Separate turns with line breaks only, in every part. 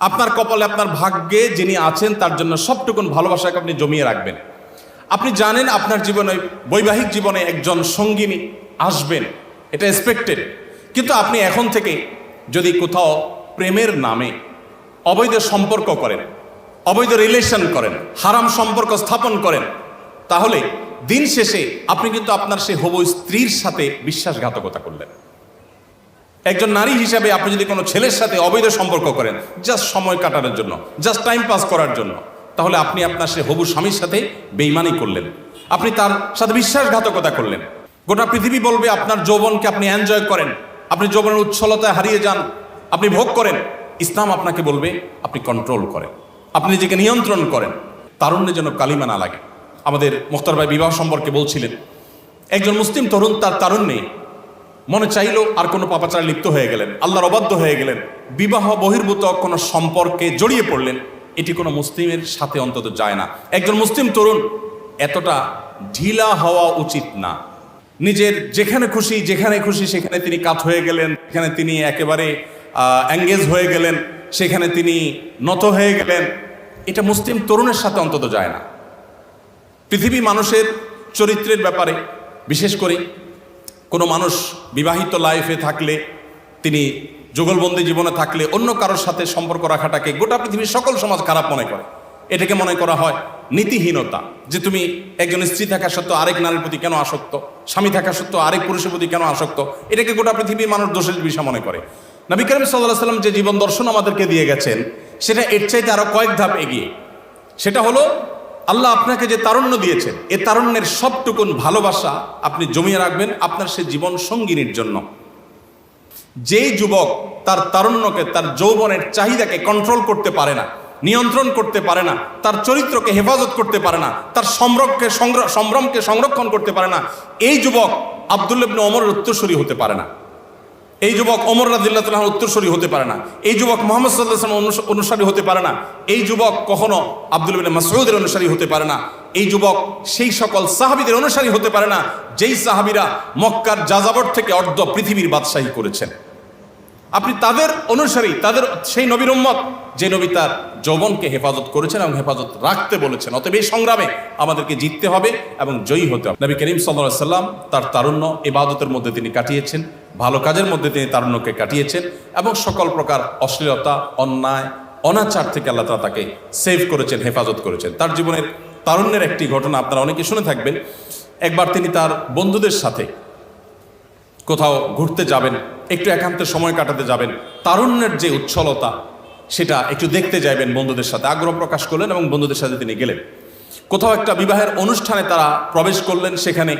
আপনার কপালে আপনার ভাগ্যে যিনি আছেন, তার জন্য সবটুকুন ভালোবাসাকে আপনি জমিয়ে রাখবেন। আপনি জানেন আপনার জীবনে, বৈবাহিক জীবনে একজন সঙ্গিনী আসবেন, এটা এক্সপেক্টেড কিন্তু আপনি এখন থেকে যদি কোথাও প্রেমের নামে অবৈধ সম্পর্ক করেন, অবৈধ রিলেশন করেন, হারাম সম্পর্ক স্থাপন করেন, তাহলে দিন শেষে আপনি কিন্তু আপনার সেই হবু স্ত্রীর সাথে বিশ্বাসঘাতকতা করলেন। একজন নারী হিসাবে আপনি যদি কোনো ছেলের সাথে অবৈধ সম্পর্ক করেন জাস্ট সময় কাটানোর জন্য জাস্ট টাইম পাস করার জন্য, তাহলে আপনি আপনার সে হবু স্বামীর সাথে বেইমানি করলেন। আপনি তার সাথে বিশ্বাসঘাতকতা করলেন। গোটা পৃথিবী বলবে আপনার যৌবনকে আপনি এনজয় করেন, আপনি যৌবনের উচ্ছলতায় হারিয়ে যান, আপনি ভোগ করেন। ইসলাম আপনাকে বলবে, আপনি কন্ট্রোল করেন, আপনি নিজেকে নিয়ন্ত্রণ করেন। তারুণ্যের জন্য কালিমা না লাগে। আমাদের মোখতার ভাই বিবাহ সম্পর্কে বলছিলেন, একজন মুসলিম তরুণ তার তারুণ্যে মনে চাইলো আর কোনো পাপাচারে লিপ্ত হয়ে গেলেন, আল্লাহর অবাধ্য হয়ে গেলেন, বিবাহ বহির্ভূত কোনো সম্পর্কে জড়িয়ে পড়লেন, এটি কোনো মুসলিমের সাথে অন্তত যায় না। একজন মুসলিম তরুণ, এতটা ঢিলা হওয়া উচিত না। নিজের যেখানে খুশি যেখানে খুশি, সেখানে তিনি কাত হয়ে গেলেন, সেখানে তিনি একেবারে অ্যাঙ্গেজ হয়ে গেলেন, সেখানে তিনি নত হয়ে গেলেন। এটা মুসলিম তরুণের সাথে অন্তত যায় না। পৃথিবী মানুষের চরিত্রের ব্যাপারে, বিশেষ করে কোনো মানুষ বিবাহিত লাইফে থাকলে, তিনি যুগলবন্দি জীবনে থাকলে অন্য কারোর সাথে সম্পর্ক রাখাটাকে গোটা পৃথিবীর সকল সমাজ খারাপ মনে করে। এটাকে মনে করা হয় নীতিহীনতা, যে তুমি একজন স্ত্রী থাকা সত্ত্বেও আরেক নারীর প্রতি কেন আসক্ত, স্বামী থাকা সত্ত্বেও আরেক পুরুষের প্রতি কেন আসক্ত, এটাকে গোটা পৃথিবীর মানুষ দোষের বিষয় মনে করে। নবী করিম সাল্লাহ সাল্লাম যে জীবন দর্শন আমাদেরকে দিয়ে গেছেন, সেটা এর চাইতে আরও কয়েক ধাপ এগিয়ে। সেটা হলো আল্লাহ আপনাকে যে তারুণ্য দিয়েছেন, এ তারুণ্যের সবটুকুন ভালোবাসা আপনি জমিয়ে রাখবেন আপনার সে জীবন সঙ্গিনীর জন্য। যেই যুবক তার তারুণ্যকে, তার যৌবনের চাহিদাকে কন্ট্রোল করতে পারে না, নিয়ন্ত্রণ করতে পারে না, তার চরিত্রকে হেফাজত করতে পারে না, তার সম্রমকে সংগ্র- সম্ভ্রমকে সংরক্ষণ করতে পারে না, এই যুবক আবদুল্লাবনে অমরের উত্তরসূরি হতে পারে না। এই যুবক অমর রাদিল্লাহ তালাহর উত্তরসূরি হতে পারে না। এই যুবক মোহাম্মদ সাল্লাহাম অনুসারী হতে পারে না। এই যুবক কখনো আব্দুল বিন অনুসারী হতে পারে না। এই যুবক সেই সকল সাহাবিদের অনুসারী হতে পারে না, যেই সাহাবিরা মক্কার যাযাবর থেকে অর্ধ পৃথিবীর বাদশাহী করেছেন। আপনি তাদের অনুসারী, তাদের সেই নবীর উম্মত, যে নবী তার যৌবনকে হেফাজত করেছেন এবং হেফাজত রাখতে বলেছেন। অতএব এই সংগ্রামে আমাদেরকে জিততে হবে এবং জয়ী হতে হবে। নবী করিম সাল্লাহ সাল্লাম তার তারুণ্য ইবাদতের মধ্যে তিনি কাটিয়েছেন, ভালো কাজের মধ্যে তিনি তারুণ্যকে কাটিয়েছেন এবং সকল প্রকার অশ্লীলতা, অন্যায়, অনাচার থেকে আল্লাহ তাআলা তাকে সেভ করেছেন, হেফাজত করেছেন। তার জীবনের তারুণ্যের একটি ঘটনা আপনারা অনেকে শুনে থাকবেন। একবার তিনি তার বন্ধুদের সাথে কোথাও ঘুরতে যাবেন, একটু একান্তে সময় কাটাতে যাবেন, তারুণ্যের যে উচ্ছলতা, সেটা একটু দেখতে যাইবেন বন্ধুদের সাথে, আগ্রহ প্রকাশ করলেন এবং বন্ধুদের সাথে তিনি গেলেন। কোথাও একটা বিবাহের অনুষ্ঠানে তারা প্রবেশ করলেন, সেখানে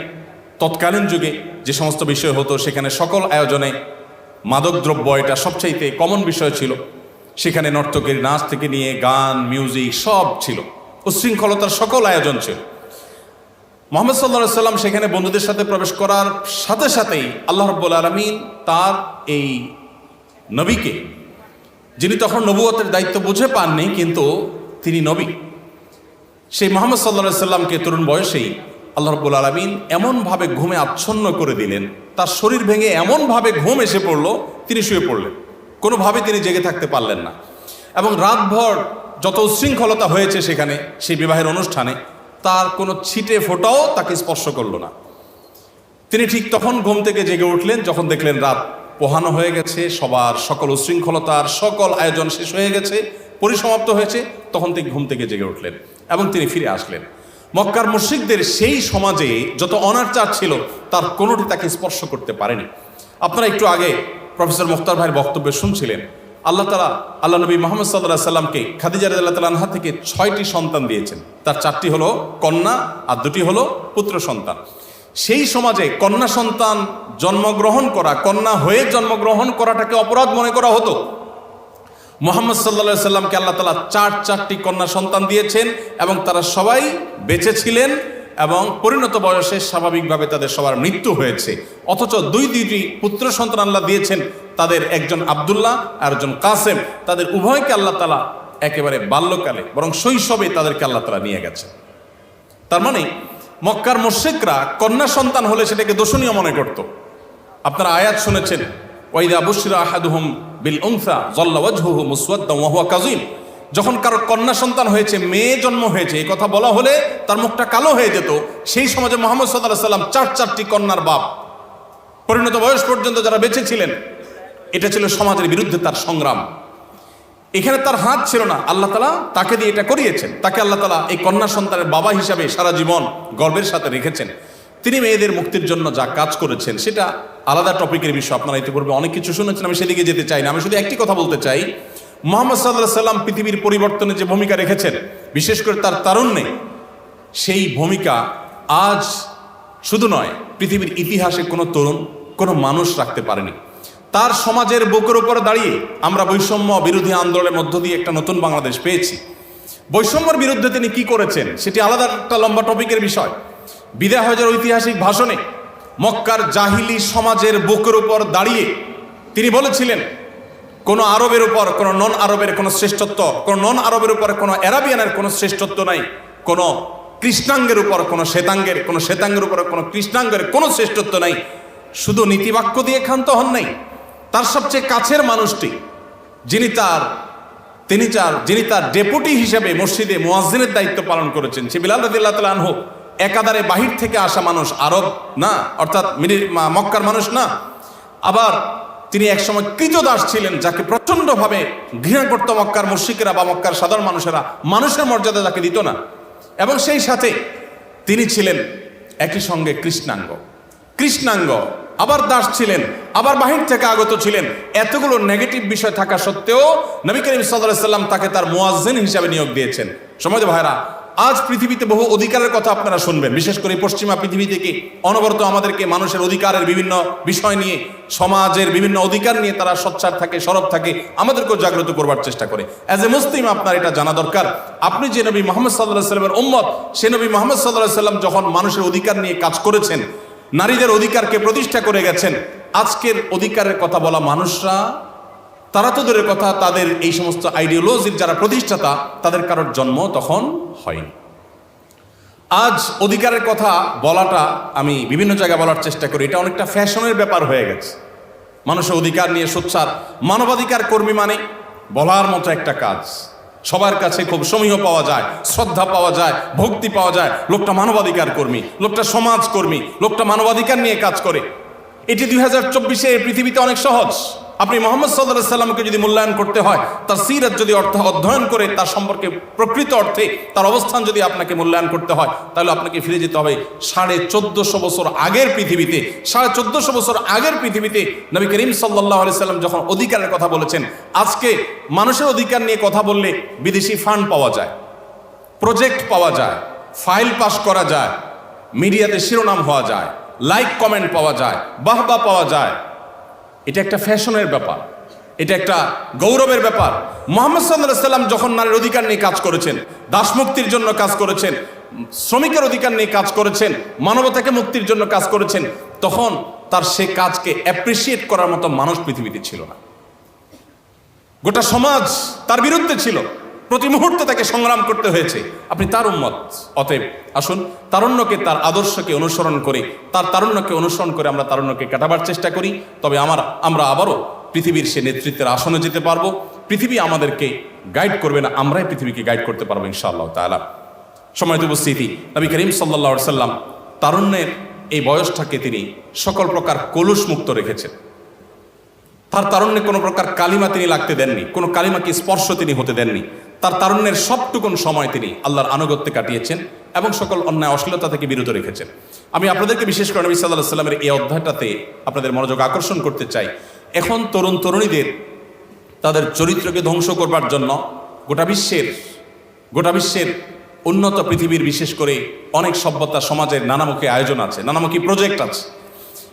তৎকালীন যুগে যে সমস্ত বিষয় হতো, সেখানে সকল আয়োজনে মাদকদ্রব্য এটা সবচাইতে কমন বিষয় ছিল। সেখানে নর্তকের নাচ থেকে নিয়ে গান মিউজিক সব ছিল। উচ্ছৃঙ্খলতার সকল আয়োজন ছিল। মোহাম্মদ সাল্লাহ সাল্লাম সেখানে বন্ধুদের সাথে প্রবেশ করার সাথে সাথেই আল্লাহ রব্বুল আলমিন তার এই নবীকে, যিনি তখন নবুয়তের দায়িত্ব বুঝে পাননি, কিন্তু তিনি নবী। সেই মোহাম্মদ সাল্লাহ সাল্লামকে তরুণ বয়সেই আল্লাহ রব্বুল আলমিন এমনভাবে ঘুমে আচ্ছন্ন করে দিলেন। তার শরীর ভেঙে এমনভাবে ঘুম এসে পড়ল, তিনি শুয়ে পড়লেন। কোনোভাবে তিনি জেগে থাকতে পারলেন না। এবং রাতভর যত উশৃঙ্খলতা হয়েছে সেখানে, সেই বিবাহের অনুষ্ঠানে তার কোনো ছিটে ফোটাও তাকে স্পর্শ করল না। তিনি ঠিক তখন ঘুম থেকে জেগে উঠলেন, যখন দেখলেন রাত পোহানো হয়ে গেছে, সবার সকল উশৃঙ্খলতার সকল আয়োজন শেষ হয়ে গেছে, পরিসমাপ্ত হয়েছে, তখন তিনি ঘুম থেকে জেগে উঠলেন এবং তিনি ফিরে আসলেন। মক্কার মুশ্রিকদের সেই সমাজে যত অনাচার ছিল, তার কোনোটি তাকে স্পর্শ করতে পারেনি। আপনারা একটু আগে প্রফেসর মুখতার ভাইয়ের বক্তব্য শুনছিলেন। আল্লাহ তালা আল্লাহ নবী মোহাম্মদ সাল্লাহ সাল্লামকে খাদিজা তাআলা আনহা থেকে ছয়টি সন্তান দিয়েছেন। তার চারটি হলো কন্যা আর দুটি হলো পুত্র সন্তান। সেই সমাজে কন্যা সন্তান জন্মগ্রহণ করা, কন্যা হয়ে জন্মগ্রহণ করাটাকে অপরাধ মনে করা হতো। মোহাম্মদ সাল্লা সাল্লামকে আল্লাহ তালা চার চারটি কন্যা সন্তান দিয়েছেন এবং তারা সবাই বেঁচে ছিলেন এবং পরিণত বয়সে স্বাভাবিকভাবে তাদের সবার মৃত্যু হয়েছে। অথচ দুই দুইটি পুত্র সন্তান আল্লাহ দিয়েছেন, তাদের একজন আবদুল্লাহ আর একজন কাসেম। তাদের উভয়কে আল্লাহ তালা একেবারে বাল্যকালে, বরং শৈশবে তাদেরকে আল্লাহ তালা নিয়ে গেছে তার মানে মক্কার মোশেকরা কন্যা সন্তান হলে সেটাকে দোষণীয় মনে করত। আপনারা আয়াত শুনেছেন ওয়াইদা বুশরা আহাদুহুম বিল উনসা জল্লা ওয়াজহুহু মুসওয়াদ্দাম ওয়া হুয়া কাযিম। যখন কারও কন্যা সন্তান হয়েছে, মেয়ে জন্ম হয়েছে, এই কথা বলা হলে তার মুখটা কালো হয়ে যেত। সেই সমাজে মোহাম্মদ সাল্লাহ সাল্লাম চার চারটি কন্যার বাপ। পরিণত বয়স পর্যন্ত যারা বেঁচে ছিলেন, এটা ছিল সমাজের বিরুদ্ধে তার সংগ্রাম। এখানে তার হাত ছিল না, আল্লাহ তালা তাকে দিয়ে এটা করিয়েছেন। তাকে আল্লাহ তালা এই কন্যা সন্তানের বাবা হিসাবে সারা জীবন গর্বের সাথে রেখেছেন। তিনি মেয়েদের মুক্তির জন্য যা কাজ করেছেন, সেটা আলাদা টপিকের বিষয়। আপনারা ইতিপূর্বে অনেক কিছু শুনেছেন, আমি সেদিকে যেতে চাই না। আমি শুধু একটি কথা বলতে চাই মোহাম্মদ সাল্লাহ সাল্লাম পৃথিবীর পরিবর্তনে যে ভূমিকা রেখেছেন, বিশেষ করে তার তারুণ্যে, সেই ভূমিকা আজ শুধু নয়, পৃথিবীর ইতিহাসে কোনো তরুণ, কোনো মানুষ রাখতে পারেনি। তার সমাজের বুকের উপর দাঁড়িয়ে আমরা বৈষম্য বিরোধী আন্দোলনের মধ্য দিয়ে একটা নতুন বাংলাদেশ পেয়েছি। বৈষম্যর বিরুদ্ধে তিনি কি করেছেন, সেটি আলাদা একটা লম্বা টপিকের বিষয়। বিদায় হজের ঐতিহাসিক ভাষণে মক্কার জাহিলি সমাজের বুকের উপর দাঁড়িয়ে তিনি বলেছিলেন কোনো আরবের উপর কোনো নন আরবের কোনো শ্রেষ্ঠত্ব, কোনো নন আরবের উপর কোনো অ্যারাবিয়ানের কোনো শ্রেষ্ঠত্ব নাই, কোনো কৃষ্ণাঙ্গের উপর কোনো শ্বেতাঙ্গের কোনো শ্বেতাঙ্গের উপর কোনো কৃষ্ণাঙ্গের কোনো শ্রেষ্ঠত্ব নাই। শুধু নীতিবাক্য দিয়ে ক্ষান্ত হন নাই। তার সবচেয়ে কাছের মানুষটি, যিনি তার, তিনি চার যিনি তার ডেপুটি হিসেবে মসজিদে মোয়াজ্জিনের দায়িত্ব পালন করেছেন, সে বিলাল রাদিল্লাহ তালা আনহু, একাধারে বাহির থেকে আসা মানুষ আরব না, অর্থাৎ মক্কার মানুষ না। আবার তিনি একসময় কৃতদাস ছিলেন, যাকে প্রচণ্ডভাবে ঘৃণা করত মক্কার মুশিকেরা বা মক্কার সাধারণ মানুষেরা। মানুষের মর্যাদা যাকে দিত না। এবং সেই সাথে তিনি ছিলেন একই সঙ্গে কৃষ্ণাঙ্গ। কৃষ্ণাঙ্গ, আবার দাস ছিলেন, আবার বাহির থেকে আগত ছিলেন। এতগুলো নেগেটিভ বিষয় থাকা সত্ত্বেও নবী করিম সাল্লাম তাকে তার মোয়াজ্জেন হিসাবে নিয়োগ দিয়েছেন। সমাজ ভাইরা আজ পৃথিবীতে বহু অধিকারের কথা আপনারা শুনবেন। বিশেষ করে পশ্চিমা পৃথিবী থেকে অনবরত আমাদেরকে মানুষের অধিকারের বিভিন্ন বিষয় নিয়ে, সমাজের বিভিন্ন অধিকার নিয়ে তারা সচ্ছার থাকে, সরব থাকে, আমাদেরকেও জাগ্রত করবার চেষ্টা করে। অ্যাজ এ মুসলিম আপনার এটা জানা দরকার। আপনি যে নবী মোহাম্মদ সাল্লাহ সাল্লামের উম্মত, সে নবী মোহাম্মদ সাল্লাহ সাল্লাম যখন মানুষের অধিকার নিয়ে কাজ করেছেন, নারীদের অধিকারকে প্রতিষ্ঠা করে গেছেন, আজকের অধিকারের কথা বলা মানুষরা তারা তো দূরের কথা, তাদের এই সমস্ত আইডিওলজির যারা প্রতিষ্ঠাতা, তাদের কারোর জন্ম তখন হয়নি। আজ অধিকারের কথা বলাটা আমি বিভিন্ন জায়গায় বলার চেষ্টা করি। এটা অনেকটা ফ্যাশনের ব্যাপার হয়ে গেছে। মানুষের অধিকার নিয়ে সোচ্চার। মানবাধিকার কর্মী মানে বলার মতো একটা কাজ। সবার কাছে খুব সমীহ পাওয়া যায়, শ্রদ্ধা পাওয়া যায়, ভক্তি পাওয়া যায়। লোকটা মানবাধিকার কর্মী, লোকটা সমাজ কর্মী, লোকটা মানবাধিকার নিয়ে কাজ করে। এটি দুই হাজার চব্বিশে পৃথিবীতে অনেক সহজ। আপনি মোহাম্মদ সাল্লাহ সাল্লামকে যদি মূল্যায়ন করতে হয়, তার সিরাত যদি অর্থ অধ্যয়ন করে, তার সম্পর্কে প্রকৃত অর্থে তার অবস্থান যদি আপনাকে মূল্যায়ন করতে হয়, তাহলে আপনাকে ফিরে যেতে হবে সাড়ে চোদ্দশো বছর আগের পৃথিবীতে। সাড়ে চোদ্দশো বছর আগের পৃথিবীতে নবী করিম সাল্লাহ সাল্লাম যখন অধিকারের কথা বলেছেন, আজকে মানুষের অধিকার নিয়ে কথা বললে বিদেশি ফান্ড পাওয়া যায়, প্রজেক্ট পাওয়া যায়, ফাইল পাস করা যায়, মিডিয়াতে শিরোনাম হওয়া যায়, লাইক কমেন্ট পাওয়া যায়, বাহবা পাওয়া যায় এটা একটা ফ্যাশনের ব্যাপার। এটা একটা গৌরবের ব্যাপার। মোহাম্মদ সাল্লাম যখন নারীর অধিকার নিয়ে কাজ করেছেন, দাসমুক্তির জন্য কাজ করেছেন, শ্রমিকের অধিকার নিয়ে কাজ করেছেন, মানবতাকে মুক্তির জন্য কাজ করেছেন, তখন তার সে কাজকে অ্যাপ্রিসিয়েট করার মতো মানুষ পৃথিবীতে ছিল না। গোটা সমাজ তার বিরুদ্ধে ছিল। প্রতি মুহূর্তে তাকে সংগ্রাম করতে হয়েছে। আপনি তার উম্মত। অতএব আসুন, তারুণ্যকে, তার আদর্শকে অনুসরণ করে, তার তারুণ্যকে অনুসরণ করে আমরা তারুণ্যকে কাটাবার চেষ্টা করি। তবে আমার, আমরা আবারও পৃথিবীর সে নেতৃত্বের আসনে যেতে পারব। পৃথিবী আমাদেরকে গাইড করবে না, আমরাই পৃথিবীকে গাইড করতে পারব ইনশাআল্লাহ তালা সময় উপস্থিতি। নবী করিম সাল্লা সাল্লাম তারুণ্যের এই বয়সটাকে তিনি সকল প্রকার কলুষ মুক্ত রেখেছেন। তার তারুণ্যে কোনো প্রকার কালিমা তিনি লাগতে দেননি, কোনো কালিমাকে স্পর্শ তিনি হতে দেননি। তার তারুণ্যের সবটুকুন সময় তিনি আল্লাহর আনুগত্যে কাটিয়েছেন এবং সকল অন্যায় অশ্লীলতা থেকে বিরত রেখেছেন। আমি আপনাদেরকে বিশেষ করে নবী সাল্লাহ সাল্লামের এই অধ্যায়টাতে আপনাদের মনোযোগ আকর্ষণ করতে চাই। এখন তরুণ তরুণীদের তাদের চরিত্রকে ধ্বংস করবার জন্য গোটা বিশ্বের গোটা বিশ্বের উন্নত পৃথিবীর বিশেষ করে অনেক সভ্যতা সমাজের নানামুখী আয়োজন আছে, নানামুখী প্রজেক্ট আছে।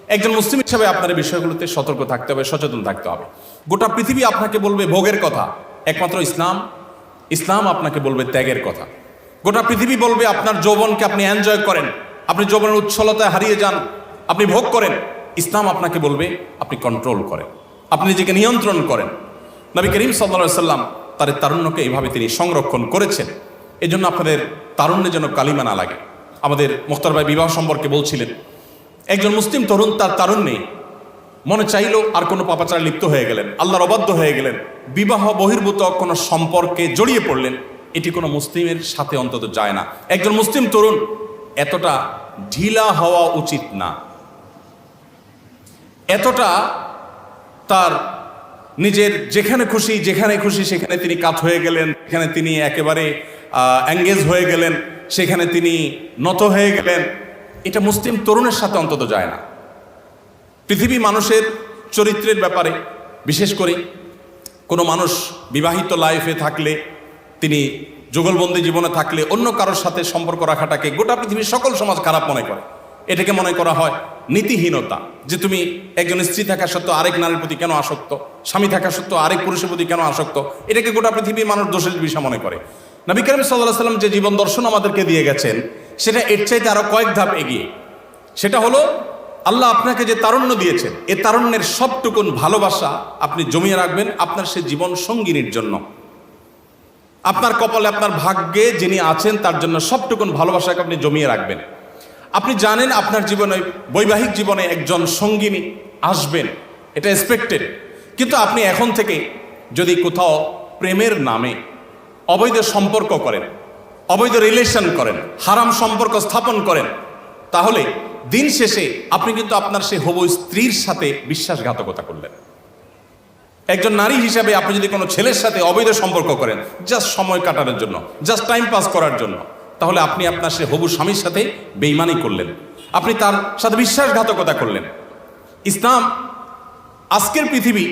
একজন মুসলিম হিসাবে আপনার এই বিষয়গুলোতে সতর্ক থাকতে হবে, সচেতন থাকতে হবে। গোটা পৃথিবী আপনাকে বলবে ভোগের কথা। একমাত্র ইসলাম ইসলাম আপনাকে বলবে ত্যাগের কথা। গোটা পৃথিবী বলবে আপনার যৌবনকে আপনি এনজয় করেন। আপনি যৌবনের উচ্ছলতায় হারিয়ে যান। আপনি ভোগ করেন। ইসলাম আপনাকে বলবে আপনি কন্ট্রোল করেন। আপনি নিজেকে নিয়ন্ত্রণ করেন। নবী করিম সাল্লা সাল্লাম তার তারুণ্যকে এইভাবে তিনি সংরক্ষণ করেছেন। এই জন্য আপনাদের তারুণ্যের যেন কালিমা না লাগে। আমাদের মোখতার ভাই বিবাহ সম্পর্কে বলছিলেন, একজন মুসলিম তরুণ তার তারুণ্যে মনে চাইলো আর কোনো পাপাচার লিপ্ত হয়ে গেলেন, আল্লাহর অবাধ্য হয়ে গেলেন, বিবাহ বহির্ভূত কোনো সম্পর্কে জড়িয়ে পড়লেন, এটি কোনো মুসলিমের সাথে অন্তত যায় না। একজন মুসলিম তরুণ, এতটা ঢিলা হওয়া উচিত না। এতটা তার নিজের যেখানে খুশি যেখানে খুশি, সেখানে তিনি কাত হয়ে গেলেন, সেখানে তিনি একেবারে অ্যাঙ্গেজ হয়ে গেলেন, সেখানে তিনি নত হয়ে গেলেন। এটা মুসলিম তরুণের সাথে অন্তত যায় না। পৃথিবী মানুষের চরিত্রের ব্যাপারে, বিশেষ করে কোনো মানুষ বিবাহিত লাইফে থাকলে, তিনি যুগলবন্দি জীবনে থাকলে অন্য কারোর সাথে সম্পর্ক রাখাটাকে গোটা পৃথিবীর সকল সমাজ খারাপ মনে করে। এটাকে মনে করা হয় নীতিহীনতা, যে তুমি একজন স্ত্রী থাকা সত্ত্বেও আরেক নারীর প্রতি কেন আসক্ত, স্বামী থাকা সত্ত্বেও আরেক পুরুষের প্রতি কেন আসক্ত, এটাকে গোটা পৃথিবীর মানুষ দোষের বিষয় মনে করে। নবী করিম সাল্লাহ সাল্লাম যে জীবন দর্শন আমাদেরকে দিয়ে গেছেন, সেটা এর চাইতে আরও কয়েক ধাপ এগিয়ে। সেটা হলো আল্লাহ আপনাকে যে তারুণ্য দিয়েছেন, এ তারুণ্যের সবটুকুন ভালোবাসা আপনি জমিয়ে রাখবেন আপনার সে জীবন সঙ্গিনীর জন্য। আপনার কপালে আপনার ভাগ্যে যিনি আছেন, তার জন্য সবটুকুন ভালোবাসাকে আপনি জমিয়ে রাখবেন। আপনি জানেন আপনার জীবনে, বৈবাহিক জীবনে একজন সঙ্গিনী আসবেন, এটা এক্সপেক্টেড কিন্তু আপনি এখন থেকে যদি কোথাও প্রেমের নামে অবৈধ সম্পর্ক করেন, অবৈধ রিলেশন করেন, হারাম সম্পর্ক স্থাপন করেন তাহলে দিন শেষে আপনি কিন্তু আপনার সেই হবু স্ত্রীর সাথে বিশ্বাসঘাতকতা করলেন। একজন নারী হিসাবে আপনি যদি কোনো ছেলের সাথে অবৈধ সম্পর্ক করেন জাস্ট সময় কাটানোর জন্য জাস্ট টাইম পাস করার জন্য, তাহলে আপনি আপনার সে হবু স্বামীর সাথে বেইমানি করলেন। আপনি তার সাথে বিশ্বাসঘাতকতা করলেন। ইসলাম, আজকের পৃথিবী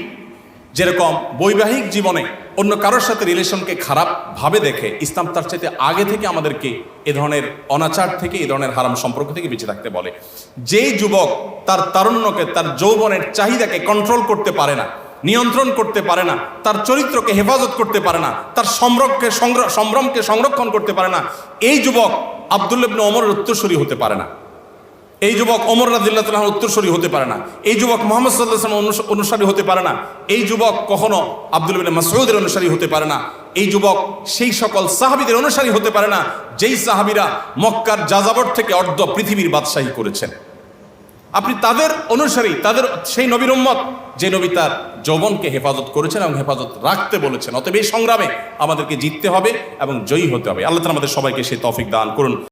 যেরকম বৈবাহিক জীবনে অন্য কারোর সাথে রিলেশনকে খারাপ ভাবে দেখে ইসলাম তার চাইতে আগে থেকে আমাদেরকে এ ধরনের অনাচার থেকে, এ ধরনের হারাম সম্পর্ক থেকে বেঁচে থাকতে বলে। যেই যুবক তার তারুণ্যকে, তার যৌবনের চাহিদাকে কন্ট্রোল করতে পারে না, নিয়ন্ত্রণ করতে পারে না, তার চরিত্রকে হেফাজত করতে পারে না, তার সম্রক্ষে, সংগ্র- সম্ভ্রমকে সংরক্ষণ করতে পারে না, এই যুবক আবদুল্লাবনে অমরের উত্তরসূরি হতে পারে না। এই যুবক অমর রাদিল্লাহ তালাহ উত্তরসূরি হতে পারে না। এই যুবক মোহাম্মদ সাল্লাহ অনুসারী হতে পারে না। এই যুবক কখনো আব্দুল বিন মাসউদের অনুসারী হতে পারে না। এই যুবক সেই সকল সাহাবিদের অনুসারী হতে পারে না, যেই সাহাবিরা মক্কার যাযাবর থেকে অর্ধ পৃথিবীর বাদশাহী করেছেন। আপনি তাদের অনুসারী, তাদের সেই নবীর উম্মত, যে নবী তার যৌবনকে হেফাজত করেছেন এবং হেফাজত রাখতে বলেছেন। অতএব এই সংগ্রামে আমাদেরকে জিততে হবে এবং জয়ী হতে হবে। আল্লাহ আমাদের সবাইকে সেই তফিক দান করুন।